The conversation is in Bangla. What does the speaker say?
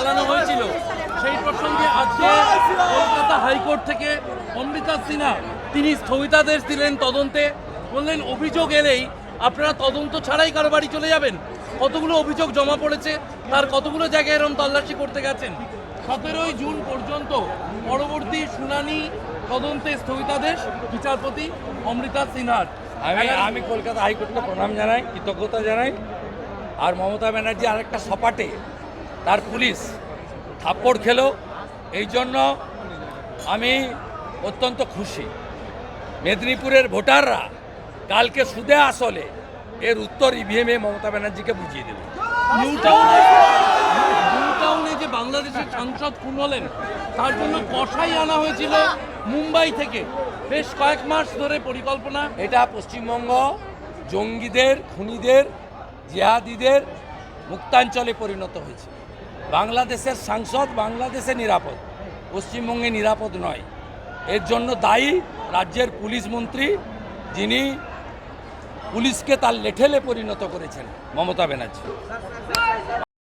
চালানো হয়েছিল। সেই প্রসঙ্গে আজকে কলকাতা হাইকোর্ট থেকে অমৃতা সিনহা, তিনি স্থগিতাদেশ দিলেন তদন্তে। বললেন, অভিযোগ এলেই আপনারা তদন্ত ছাড়াই কারও বাড়ি চলে যাবেন। কতগুলো অভিযোগ জমা পড়েছে, তার কতগুলো জায়গায় এরম তল্লাশি করতে গেছেন? সতেরোই জুন পর্যন্ত পরবর্তী শুনানি তদন্তে স্থগিতাদেশ, বিচারপতি অমৃতা সিনহার। আমি আমি কলকাতা হাইকোর্টকে প্রণাম জানাই, কৃতজ্ঞতা জানাই। আর মমতা ব্যানার্জি আরেকটা সপাটে তার পুলিশ থাপ্পড় খেলো। এই জন্য আমি অত্যন্ত খুশি। মেদিনীপুরের ভোটাররা কালকে সুদে আসলে এর উত্তর ইভিএমে মমতা ব্যানার্জিকে বুঝিয়ে দেবে। নিউ টাউনে যে বাংলাদেশের সাংসদ খুন হলেন তার জন্য কষাই আনা হয়েছিল মুম্বাই থেকে। বেশ কয়েক মাস ধরে পরিকল্পনা। এটা পশ্চিমবঙ্গ জঙ্গিদের খুনিদের জিহাদিদের মুক্তাঞ্চলে পরিণত হয়েছে। বাংলাদেশের সাংসদ বাংলাদেশে নিরাপদ, পশ্চিমবঙ্গে নিরাপদ নয়। এর জন্য দায়ী রাজ্যের পুলিশ মন্ত্রী যিনি পুলিশকে তার লেঠেলে পরিণত করেছেন, মমতা ব্যানার্জি।